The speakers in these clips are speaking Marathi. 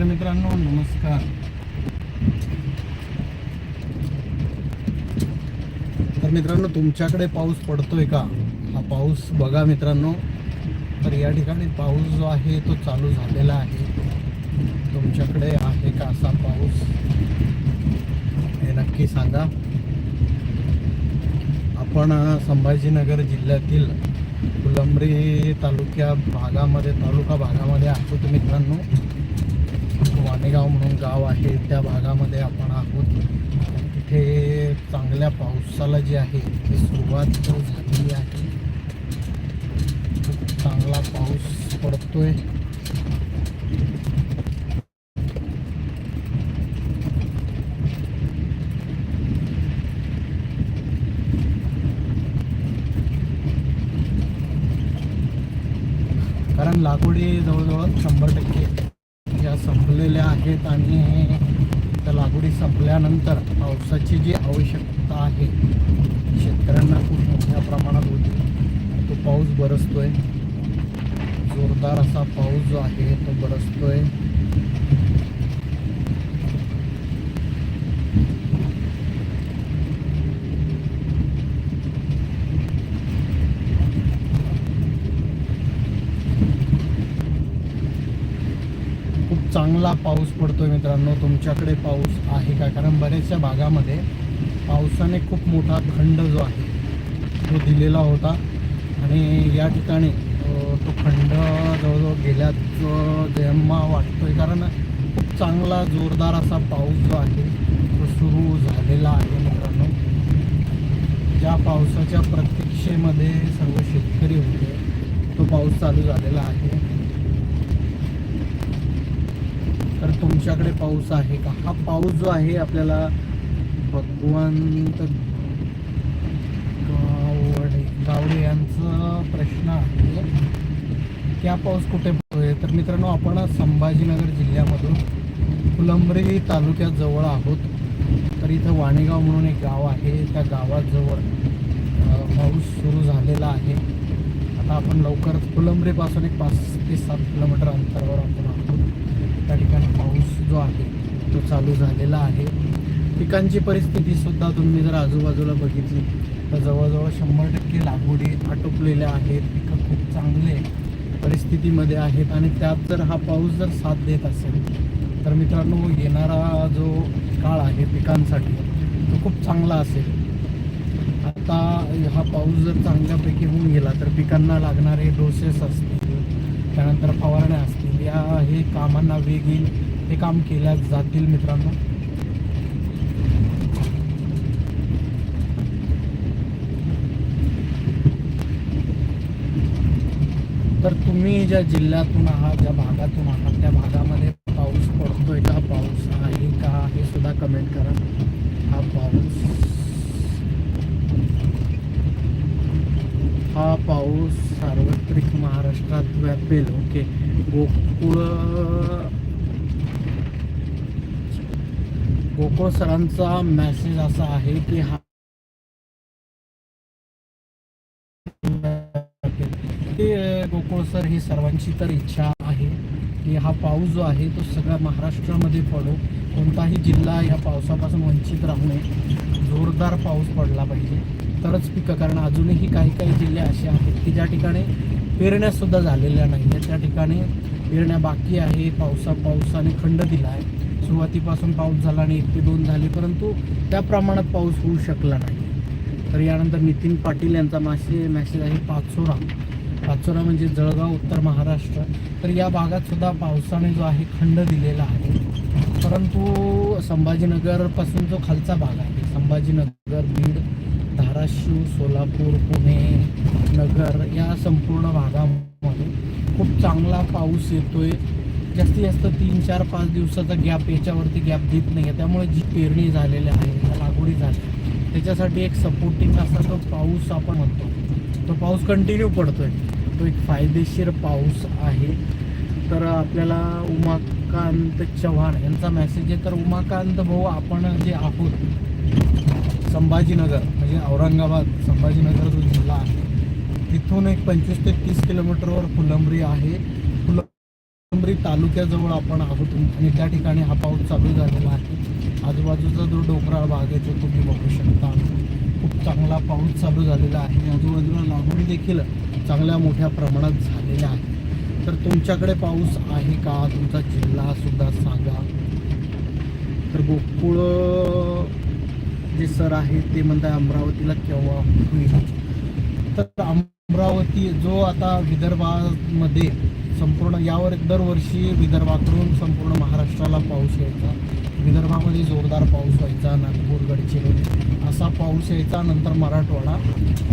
शेतकरी मित्रांनो नमस्कार. तर मित्रांनो तुमच्याकडे पाऊस पडतोय का? हा पाऊस बघा मित्रांनो. तर या ठिकाणी पाऊस जो आहे तो चालू झालेला आहे. तुमच्याकडे आहे का असा पाऊस? हे नक्की सांगा. आपण संभाजीनगर जिल्ह्यातील फुलंब्री तालुक्या भागामध्ये तालुका भागामध्ये आहोत मित्रांनो. वाणेगाव म्हणून गाव आहे त्या भागामध्ये आपण आहोत. तिथे चांगल्या पावसाला जी आहे ती सुरुवात झालेली आहे. खूप चांगला पाऊस पडतोय. कारण लागवडी जवळजवळ शंभर टक्के आहेत आणि त्या लागवडी संपल्यानंतर पावसाची जी आवश्यकता आहे शेतकऱ्यांना खूप मोठ्या प्रमाणात होती. तो पाऊस बरसतो आहे जोरदार असा पाऊस जो आहे तो बरसतो आहे चांगला पाऊस पडतोय मित्रांनो. तुमच्याकडे पाऊस आहे का? कारण बऱ्याचशा भागामध्ये पावसाने खूप मोठा खंड जो आहे तो दिलेला होता. आणि या ठिकाणी तो खंड जवळजवळ गेल्याचं जेव्हा वाटतोय. कारण खूप चांगला जोरदार असा पाऊस जो आहे तो सुरू झालेला आहे मित्रांनो. ज्या पावसाच्या प्रतीक्षेमध्ये सर्व शेतकरी होते तो पाऊस चालू झालेला आहे. तर तुमच्याकडे पाऊस आहे का? हा पाऊस जो आहे आपल्याला भगवंत गावडे गावडे यांचा प्रश्न आहे. की हा पाऊस कुठे पडतोय? तर मित्रांनो आपण संभाजीनगर जिल्ह्यामधून फुलंब्री तालुक्याजवळ आहोत. तर इथं वाणेगाव म्हणून एक गाव आहे. त्या गावाजवळ पाऊस सुरू झालेला आहे. आता आपण लवकरच फुलंब्रीपासून एक पाच ते सात किलोमीटर अंतरावर आपण आहोत. त्या ठिकाणी पाऊस जो आहे तो चालू झालेला आहे. पिकांची परिस्थिती सुद्धा तुम्ही जर आजूबाजूला बघितली तर जवळजवळ शंभर टक्के लागवडी आटोपलेल्या आहेत. पिकं खूप चांगले परिस्थितीमध्ये आहेत. आणि त्यात जर हा पाऊस जर साथ देत असेल तर मित्रांनो येणारा जो काळ आहे पिकांसाठी तो खूप चांगला असेल. आता हा पाऊस जर चांगल्यापैकी होऊन गेला तर पिकांना लागणारे डोसेस असतील त्यानंतर फवारण्या असतील या हे कामांना वेग येईल हे काम केल्या जातील मित्रांनो. तर तुम्ही ज्या जिल्ह्यातून आहात ज्या भागातून आहात त्या भागामध्ये पाऊस पडतोय का? पाऊस आहे का? हे सुद्धा कमेंट करा. हा पाऊस हा पाऊस सार्वत्रिक महाराष्ट्रात व्यापेल. ओके. गोकुळ गोकुळ सरांचा मेसेज असा आहे की हा गोकुळ सर ही सर्वांची तर इच्छा आहे की हा पाऊस जो आहे तो सगळ्या महाराष्ट्रामध्ये पडो. कोणताही जिल्हा या पावसापासून वंचित राहू नये. जोरदार पाऊस पडला पाहिजे. तरच पिकं कारण अजूनही काही काही जिल्हे असे आहेत की ज्या ठिकाणी पेरण्यासुद्धा झालेल्या नाही त्या ठिकाणी पेरण्या बाकी आहे. पावसा पावसाने खंड दिला आहे. सुरुवातीपासून पाऊस झाला आणि एक ते दोन झाले परंतु त्या प्रमाणात पाऊस होऊ शकला नाही. तर यानंतर नितीन पाटील यांचा मासे मॅसेज आहे पाचोरा. पाचोरा म्हणजे जळगाव उत्तर महाराष्ट्र. तर या भागात सुद्धा पावसाने जो आहे खंड दिलेला आहे. परंतु संभाजीनगरपासून जो खालचा भाग आहे संभाजीनगर बीड धाराशिव सोलापूर पुणे नगर या संपूर्ण भागामध्ये खूप चांगला पाऊस येतोय. जास्तीत जास्त तीन चार पाच दिवसाचा गॅप याच्यावरती गॅप देत नाही आहे त्यामुळे जी पेरणी झालेली आहे लागवडी झाली त्याच्यासाठी एक सपोर्टिंग असा तो पाऊस आपण म्हणतो. तो पाऊस कंटिन्यू पडतो आहे तो एक फायदेशीर पाऊस आहे. तर आपल्याला उमाकांत चव्हाण यांचा मेसेज आहे. तर उमाकांत भाऊ आपण जे आहोत संभाजीनगर म्हणजे औरंगाबाद संभाजीनगर जो जिल्हा आहे तिथून एक पंचवीस ते तीस किलोमीटरवर फुलंब्री आहे. फुलंब्री तालुक्याजवळ आपण आहोत आणि त्या ठिकाणी हा पाऊस चालू झालेला आहे. आजूबाजूचा जो डोंगराळ भाग आहे तो तुम्ही बघू शकता. खूप चांगला पाऊस चालू झालेला आहे आजूबाजूला लागवडी देखील चांगल्या मोठ्या प्रमाणात झालेल्या आहे तर तुमच्याकडे पाऊस आहे का? तुमचा जिल्हा सुद्धा सांगा. तर गोकुळ जे सर आहेत ते म्हणताय अमरावतीला केव्हा होईल. तर अमरावती जो आता विदर्भामध्ये संपूर्ण यावर दरवर्षी विदर्भाकडून संपूर्ण महाराष्ट्राला पाऊस यायचा. विदर्भामध्ये जोरदार पाऊस व्हायचा नागपूर गडचिरोली असा पाऊस यायचा नंतर मराठवाडा.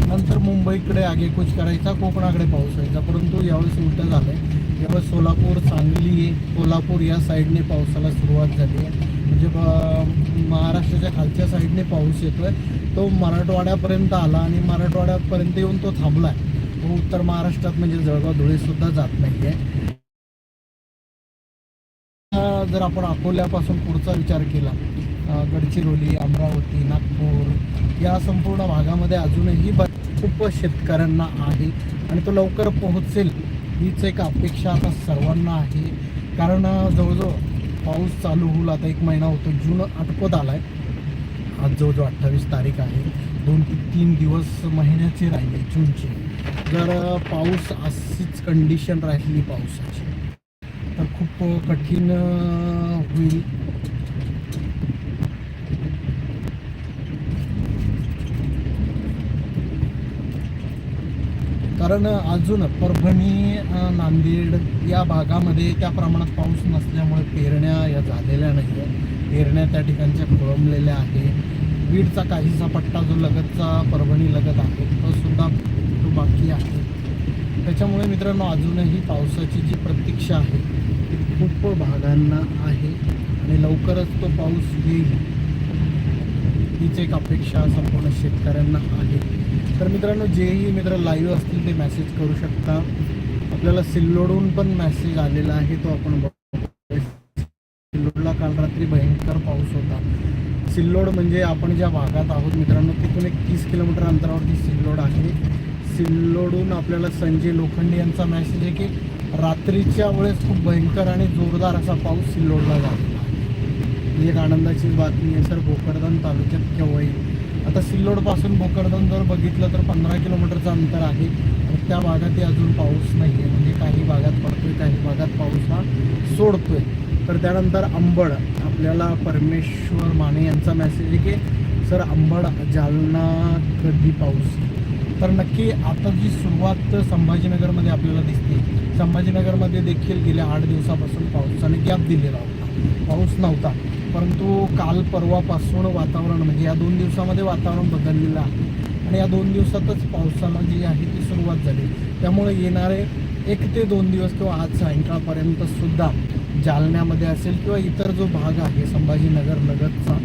नंतर मुंबईकडे आगेकूच करायचा कोकणाकडे पाऊस व्हायचा. परंतु यावेळेस उलटं झालं आहे यावेळेस सोलापूर सांगली कोल्हापूर या साईडने पावसाला सुरुवात झाली आहे. म्हणजे ब- महाराष्ट्राच्या खालच्या साईडने पाऊस येतोय. तो मराठवाड्यापर्यंत आला आणि मराठवाड्यापर्यंत येऊन तो थांबला आहे तो उत्तर महाराष्ट्रात म्हणजे जळगाव धुळे सुद्धा जात नाही आहे जर आपण अकोल्यापासून पुढचा विचार केला गडचिरोली अमरावती नागपूर या संपूर्ण भागामध्ये अजूनही ब खूप शेतकऱ्यांना आहे आणि तो लवकर पोहोचेल हीच एक अपेक्षा आता सर्वांना आहे. कारण जवळजवळ पाऊस चालू होईल आता एक महिना होतो जून आटपत आला आहे आज जवळजवळ अठ्ठावीस तारीख आहे. दोन ते तीन दिवस महिन्याचे राहिले जूनचे. जर पाऊस अशीच कंडिशन राहिली पावसाची तर खूप कठीण होईल. कारण अजून परभणी नांदेड या भागामध्ये त्या प्रमाणात पाऊस नसल्यामुळे पेरण्या या झालेल्या नाही आहेत पेरण्या त्या ठिकाणच्या खोळंबलेल्या आहे बीडचा काहीसा पट्टा जो लगतचा परभणी लगत आहे तो सुद्धा तो बाकी आहे? त्याच्यामुळे मित्रांनो अजूनही पावसाची जी प्रतीक्षा आहे ती खूप भागांना आहे आणि लवकरच तो पाऊस येईल. हीच एक अपेक्षा संपूर्ण शेतकऱ्यांना आहे. तर मित्रांनो जेही मित्र लाईव्ह असतील ते मेसेज करू शकता. आपल्याला सिल्लोडहून पण मेसेज आलेला आहे तो आपण बघू सिल्लोडला काल रात्री भयंकर पाऊस होता. सिल्लोड म्हणजे आपण ज्या भागात आहोत मित्रांनो तिथून एक तीस किलोमीटर अंतरावरती सिल्लोड आहे. सिल्लोडून आपल्याला संजय लोखंडे यांचा मेसेज आहे की रात्रीच्या वेळेस खूप भयंकर आणि जोरदार असा पाऊस सिल्लोडला झाला ही एक आनंदाची बातमी आहे. सर भोकरदन तालुक्यात केव्हा येईल आता सिल्लोडपासून भोकरदन जर बघितलं तर पंधरा किलोमीटरचं अंतर आहे. त्या भागातही अजून पाऊस नाही आहे म्हणजे काही भागात पडतोय काही भागात पाऊस हा सोडतोय. तर त्यानंतर अंबड. आपल्याला परमेश्वर माने यांचा मेसेज आहे की सर अंबड जालना कधी पाऊस तर नक्की आता जी सुरुवात संभाजीनगरमध्ये आपल्याला दिसते. संभाजीनगरमध्ये देखील गेल्या आठ दिवसापासून पावसाने गॅप दिलेला होता. पाऊस नव्हता. परंतु काल परवापासून वातावरण म्हणजे या दोन दिवसामध्ये वातावरण बदललेलं आहे. आणि या दोन दिवसातच पावसाला जी आहे ती सुरुवात झाली. त्यामुळे येणारे एक ते दोन दिवस किंवा आज सायंकाळपर्यंत सुद्धा जालन्यामध्ये असेल किंवा इतर जो भाग आहे संभाजीनगर लगतचा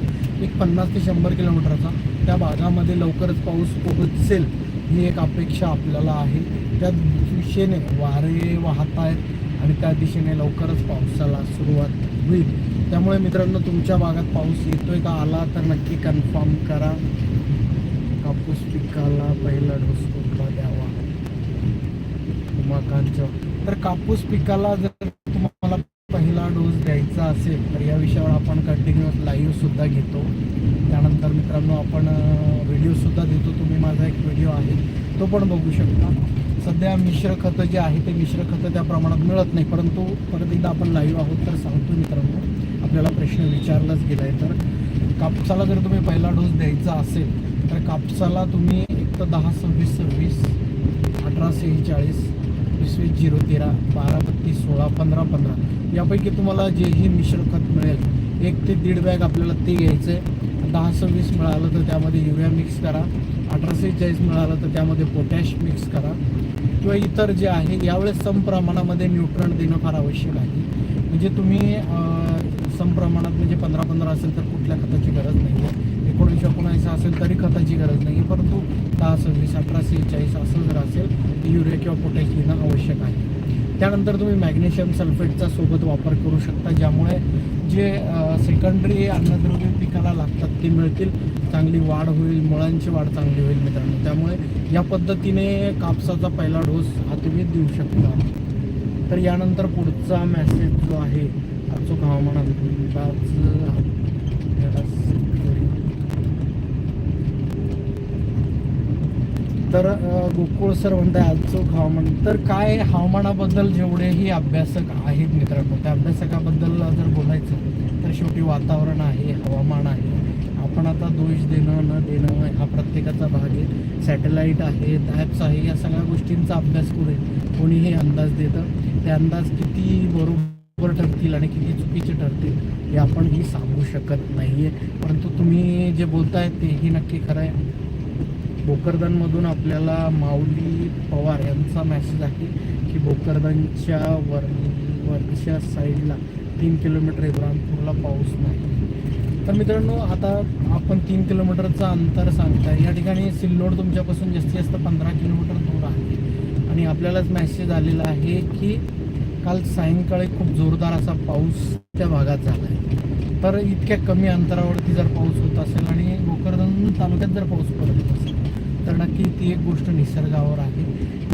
एक पन्नास ते शंभर किलोमीटरचा त्या भागामध्ये लवकरच पाऊस पोहोचेल ही एक अपेक्षा आपल्याला आहे. त्या दिशेने वारे वाहत आहेत आणि त्या दिशेने लवकरच पावसाला सुरुवात होईल. त्यामुळे मित्रांनो तुमच्या भागात पाऊस येतोय का आला तर नक्की कन्फर्म करा. कापूस पिकाला पहिला डोस कोणता द्यावा? उमाकांत तर कापूस पिकाला जर तुम्हाला पहिला डोस द्यायचा असेल तर या विषयावर आपण कंटिन्युअस लाईव्ह सुद्धा घेतो. त्यानंतर मित्रांनो आपण व्हिडिओ सुद्धा देतो. तुम्ही माझा एक व्हिडिओ आहे तो पण बघू शकता. सध्या मिश्र खतं जे आहे ते मिश्र खतं त्या प्रमाणात मिळत नाही परंतु परत एकदा आपण लाईव्ह आहोत तर सांगतो मित्रांनो. आपल्याला प्रश्न विचारलाच गेला आहे तर कापसाला जर तुम्ही पहिला डोस द्यायचा असेल तर कापसाला तुम्ही एक तर दहा सव्वीस सव्वीस अठरा सेहेचाळीस वीस वीस झिरो तेरा बारा बत्तीस सोळा पंधरा पंधरा यापैकी तुम्हाला जेही मिश्र खत मिळेल एक ते दीड बॅग आपल्याला ते घ्यायचं आहे दहा सव्वीस मिळालं तर त्यामध्ये युरिया मिक्स करा. अठरा सेहेचाळीस मिळालं तर त्यामध्ये पोटॅश मिक्स करा. किंवा इतर जे आहे यावेळेस सम प्रमाणामध्ये न्यूट्रन देणं फार आवश्यक आहे. म्हणजे तुम्ही सम प्रमाणात म्हणजे पंधरा पंधरा असेल तर कुठल्या खताची गरज नाही आहे एकोणीसशे एकोणऐंशी असेल तरी खताची गरज नाही आहे परंतु दहा सव्वीस अठरा सेहेचाळीस असं जर असेल तर युरिया किंवा पोटॅश घेणं आवश्यक आहे. त्यानंतर तुम्ही मॅग्नेशियम सल्फेटचा सोबत वापर करू शकता ज्यामुळे जे सेकंडरी अन्नद्रव्य पिकाला लागतात ते मिळतील चांगली वाढ होईल मुळांची वाढ चांगली होईल मित्रांनो. त्यामुळे या पद्धतीने कापसाचा पहिला डोस हा तुम्ही देऊ शकता. तर यानंतर पुढचा मॅसेज जो आहे अचूक हवामान अंदाज तर गोकुळ सर म्हणताय अचूक हवामान. तर काय हवामानाबद्दल जेवढेही अभ्यासक आहेत मित्रांनो त्या अभ्यासकाबद्दल जर बोलायचं तर शेवटी वातावरण आहे हवामान आहे. आपण आता दोष देणं न देणं हा प्रत्येकाचा भाग आहे. सॅटेलाईट आहेत ॲप्स आहे या सगळ्या गोष्टींचा अभ्यास करून कोणीही अंदाज देतं. ते अंदाज किती बरोबर ठरतील आणि किती चुकीचे ठरतील हे आपण ही सांगू शकत नाही आहे परंतु तुम्ही जे बोलताय तेही नक्की खरं आहे भोकरदनमधून आपल्याला माऊली पवार यांचा मेसेज आहे की भोकरदनच्या वर वरच्या साईडला तीन किलोमीटर इब्राहिमपूरला पाऊस नाही. तर मित्रांनो आता आपण तीन किलोमीटरचं अंतर सांगताय. या ठिकाणी सिल्लोड तुमच्यापासून जास्तीत जास्त पंधरा किलोमीटर दूर आहे. आणि आपल्यालाच मेसेज आलेला आहे की काल सायंकाळी खूप जोरदार असा पाऊस त्या भागात झाला आहे तर इतक्या कमी अंतरावरती जर पाऊस होत असेल आणि भोकरदन तालुक्यात जर पाऊस पडत असेल तर नक्की ती एक गोष्ट निसर्गावर आहे.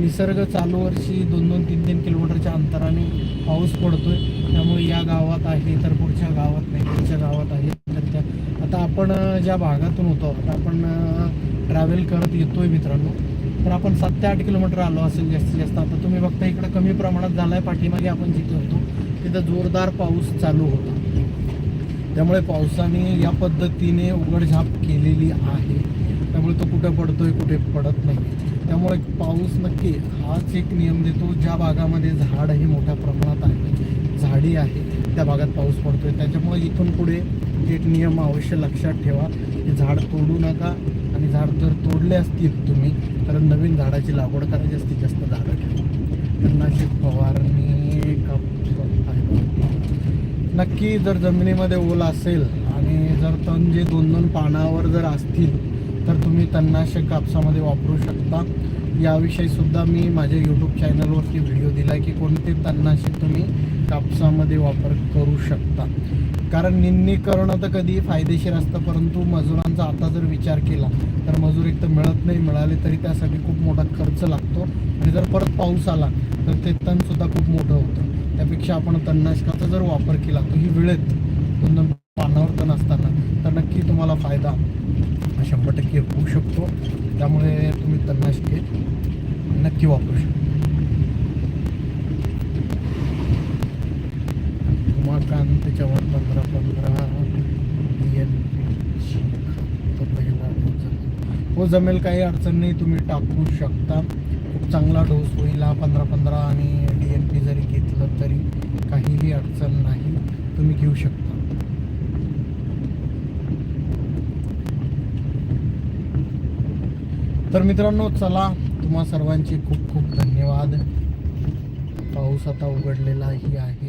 निसर्ग चालू वर्षी दोन दोन तीन तीन किलोमीटरच्या अंतराने पाऊस पडतोय. त्यामुळे या गावात आहे तर पुढच्या गावात नाही पुढच्या गावात आहे. तर त्या आता आपण ज्या भागातून होतो आता आपण ट्रॅव्हल करत येतोय मित्रांनो. तर आपण सात ते आठ किलोमीटर आलो असेल जास्तीत जास्त. आता तुम्ही बघता इकडं कमी प्रमाणात झालाय पाठीमागे आपण जिथे होतो तिथं जोरदार पाऊस चालू होता. त्यामुळे पावसाने या पद्धतीने उघडझाप केलेली आहे. त्यामुळे तो कुठे पडतोय कुठे पडत नाही. त्यामुळे पाऊस नक्की हाच एक नियम देतो ज्या भागामध्ये झाड हे मोठ्या प्रमाणात आहे झाडी आहे त्या भागात पाऊस पडतोय. त्याच्यामुळे इथून पुढे एक नियम अवश्य लक्षात ठेवा की झाड तोडू नका. आणि झाड जर तोडले असतील तुम्ही तर नवीन झाडाची लागवड करा जास्तीत जास्त झाडं ठेवा तणनाशक फवारणी नक्की जर जमिनीमध्ये ओल असेल आणि जर तण जे दोन दोन पानावर जर असतील तर तुम्ही तणनाशक कापसामध्ये वापरू शकता. याविषयी सुद्धा मी माझ्या यूट्यूब चॅनलवरती व्हिडिओ दिला आहे की कोणते तणनाशक तुम्ही कापसामध्ये वापर करू शकता कारण निन्नी करणं तर कधी फायदेशीर असतं परंतु मजुरांचा आता जर विचार केला तर मजूर एक तर मिळत नाही मिळाले तरी त्यासाठी खूप मोठा खर्च लागतो. आणि जर परत पाऊस आला तर ते तणसुद्धा खूप मोठं होतं. त्यापेक्षा आपण तणनाशकाचा जर वापर केला तो ही वेळेत पानावर तण असताना तर नक्की तुम्हाला फायदा शंभर टक्के होऊ शकतो. त्यामुळे तुम्ही तणनाशके नक्की वापरू शकता. उमाकांत त्याच्यावर पंधरा पंधरा एन हो जमेल काही अडचण नाही तुम्ही टाकू शकता. खूप चांगला डोस होईल हा पंधरा पंधरा आणि डी एन पी जरी घेतलं तरी काहीही अडचण नाही. तुम्ही घेऊ शकता. तर मित्रांनो चला तुम्हा सर्वांचे खूप खूप धन्यवाद. पाऊस आता उघडलेलाही आहे.